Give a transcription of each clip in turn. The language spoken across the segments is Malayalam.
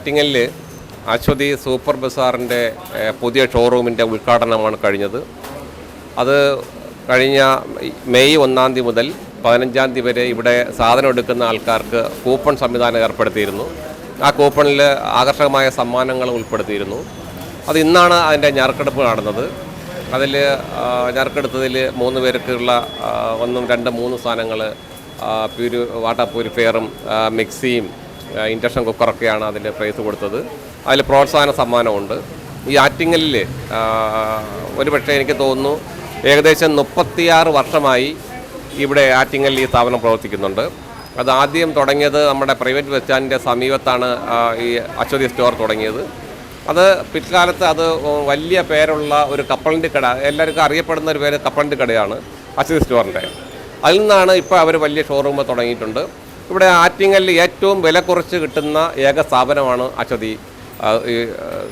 ആറ്റിങ്ങലിൽ അശ്വതി സൂപ്പർ ബസാറിന്റെ പുതിയ ഷോറൂമിന്റെ ഉദ്ഘാടനമാണ് കഴിഞ്ഞത്. അത് കഴിഞ്ഞ മെയ് ഒന്നാം തീയതി മുതൽ പതിനഞ്ചാം തീയതി വരെ ഇവിടെ സാധനം എടുക്കുന്ന ആൾക്കാർക്ക് കൂപ്പൺ സംവിധാനം ഏർപ്പെടുത്തിയിരുന്നു. ആ കൂപ്പണിൽ ആകർഷകമായ സമ്മാനങ്ങൾ ഉൾപ്പെടുത്തിയിരുന്നു. അത് ഇന്നാണ് അതിന്റെ ഞറുക്കെടുപ്പ് നടന്നത് അതിൽ ഞറുക്കെടുത്തതിൽ മൂന്ന് പേർക്കുള്ള ഒന്നും രണ്ട് മൂന്ന് സാധനങ്ങൾ പ്യൂരി വാട്ടർ പ്യൂരിഫയറും മിക്സിയും ഇൻഡക്ഷൻ കുക്കറൊക്കെയാണ് അതിന്റെ പ്രൈസ് കൊടുത്തത്. അതിൽ പ്രോത്സാഹന സമ്മാനമുണ്ട്. ഈ ആറ്റിങ്ങലിൽ ഒരുപക്ഷെ എനിക്ക് തോന്നുന്നു ഏകദേശം മുപ്പത്തിയാറ് വർഷമായി ഇവിടെ ആറ്റിങ്ങലിൽ ഈ സ്ഥാപനം പ്രവർത്തിക്കുന്നുണ്ട്. അത് ആദ്യം തുടങ്ങിയത് നമ്മുടെ പ്രൈവറ്റ് ബസ് സ്റ്റാൻഡിന്റെ സമീപത്താണ് ഈ അശ്വതി സ്റ്റോർ തുടങ്ങിയത്. അത് പിൽക്കാലത്ത് അത് വലിയ പേരുള്ള ഒരു കപ്പളിന്റെ കട എല്ലാവർക്കും അറിയപ്പെടുന്ന ഒരു പേര് കപ്പളിന്റെ കടയാണ് അശ്വതി സ്റ്റോറിന്റെ അതിൽ നിന്നാണ് ഇപ്പോൾ അവർ വലിയ ഷോറൂം തുടങ്ങിയിട്ടുണ്ട്. ഇവിടെ ആറ്റിങ്ങലിൽ ഏറ്റവും വില കുറച്ച് കിട്ടുന്ന ഏക സ്ഥാപനമാണ് അശ്വതി ഈ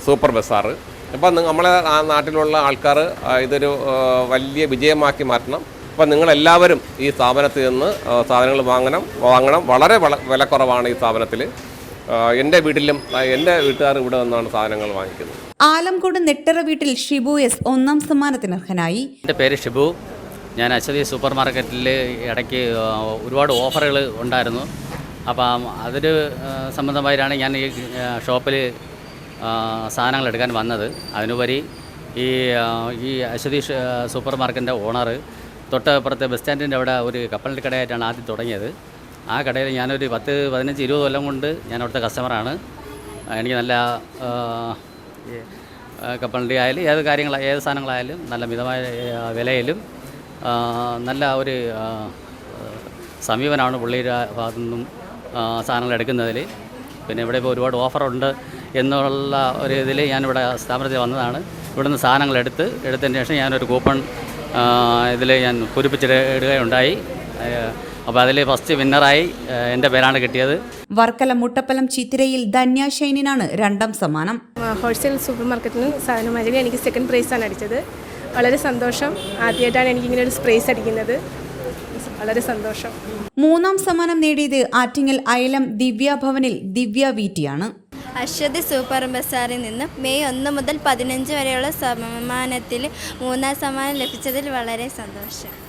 സൂപ്പർ ബസാർ. അപ്പം നമ്മളെ ആ നാട്ടിലുള്ള ആൾക്കാർ ഇതൊരു വലിയ വിജയമാക്കി മാറ്റണം. അപ്പം നിങ്ങളെല്ലാവരും ഈ സ്ഥാപനത്തിൽ നിന്ന് സാധനങ്ങൾ വാങ്ങണം വാങ്ങണം. വളരെ വള- വിലക്കുറവാണ് ഈ സ്ഥാപനത്തിൽ. എന്റെ വീട്ടിലും എന്റെ വീട്ടുകാർ ഇവിടെ നിന്നാണ് സാധനങ്ങൾ വാങ്ങിക്കുന്നത്. ആലംകോട് നെട്ടറ വീട്ടിൽ ഷിബു എസ് ഒന്നാം സമ്മാനത്തിന് അർഹനായി. എന്റെ പേര് ഷിബു. ഞാൻ അശ്വതി സൂപ്പർ മാർക്കറ്റിൽ ഇടയ്ക്ക് ഒരുപാട് ഓഫറുകൾ ഉണ്ടായിരുന്നു. അപ്പം അതിന് സംബന്ധമായിട്ടാണ് ഞാൻ ഈ ഷോപ്പിൽ സാധനങ്ങൾ എടുക്കാൻ വന്നത്. അതിനുപരി ഈ ഈ അശ്വതി സൂപ്പർ മാർക്കറ്റിന്റെ ഓണർ തൊട്ടപ്പുറത്തെ ബസ് സ്റ്റാൻഡിന്റെ അവിടെ ഒരു കപ്പലിന്റെ കടയായിട്ടാണ് ആദ്യം തുടങ്ങിയത്. ആ കടയിൽ ഞാനൊരു പത്ത് പതിനഞ്ച് ഇരുപത് കൊല്ലം കൊണ്ട് ഞാൻ അവിടുത്തെ കസ്റ്റമറാണ്. എനിക്ക് നല്ല കപ്പലിന്റെ ആയാലും ഏത് കാര്യങ്ങൾ ഏത് സാധനങ്ങളായാലും നല്ല മിതമായ വിലയിലും നല്ല ഒരു സമീപനമാണ് പുള്ളിയുടെ ഭാഗത്തു നിന്നും സാധനങ്ങൾ എടുക്കുന്നതിൽ പിന്നെ ഇവിടെ ഇപ്പോൾ ഒരുപാട് ഓഫറുണ്ട് എന്നുള്ള ഒരു ഇതിൽ ഞാനിവിടെ സ്ഥാപനത്തിൽ വന്നതാണ്. ഇവിടുന്ന് സാധനങ്ങൾ എടുത്ത് എടുത്തതിന് ശേഷം ഞാനൊരു കൂപ്പൺ ഇതിൽ ഞാൻ പൂരിപ്പിച്ചിടുകയുണ്ടായി അപ്പോൾ അതിൽ ഫസ്റ്റ് വിന്നറായി എന്റെ പേരാണ് കിട്ടിയത്. വർക്കല മുട്ടപ്പലം ചിത്തിരയിൽ ധന്യ ഷൈനിനാണ് രണ്ടാം സമ്മാനം. ഹോൾസെയിൽ സൂപ്പർ മാർക്കറ്റിന് സാധനം എനിക്ക് സെക്കൻഡ് പ്രൈസാണ് അടിച്ചത്. വളരെ സന്തോഷം. ആദ്യമായിട്ടാണ് എനിക്കിങ്ങനെ ഒരു സ്പ്രേസ് അടിക്കുന്നത്. വളരെ സന്തോഷം. മൂന്നാം സമ്മാനം നേടിയത് ആറ്റിങ്ങൽ അയലം ദിവ്യ ഭവനിൽ ദിവ്യ വീറ്റിയാണ് അശ്വതി സൂപ്പർ ബസാറിൽ നിന്ന് മെയ് ഒന്ന് മുതൽ പതിനഞ്ച് വരെയുള്ള സമ്മാനത്തിൽ മൂന്നാം സമ്മാനം ലഭിച്ചതിൽ വളരെ സന്തോഷം.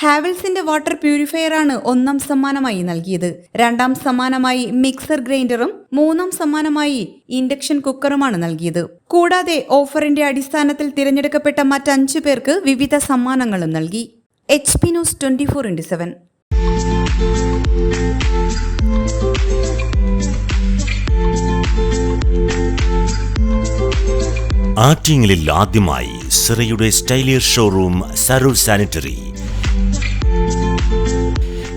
ഹാവൽസിന്റെ വാട്ടർ പ്യൂരിഫയറാണ് ഒന്നാം സമ്മാനമായി നൽകിയത്. രണ്ടാം സമ്മാനമായി മിക്സർ ഗ്രൈൻഡറും മൂന്നാം സമ്മാനമായി ഇൻഡക്ഷൻ കുക്കറുമാണ് നൽകിയത്. കൂടാതെ ഓഫറിന്റെ അടിസ്ഥാനത്തിൽ തിരഞ്ഞെടുക്കപ്പെട്ട മറ്റഞ്ചു പേർക്ക് വിവിധ സമ്മാനങ്ങളും നൽകി. H P news twenty four into seven. ആറ്റിങ്ങലിൽ ആദ്യമായി സിറയുടെ സ്റ്റൈലിയർ ഷോറൂം സരൂർ സാനിറ്ററി.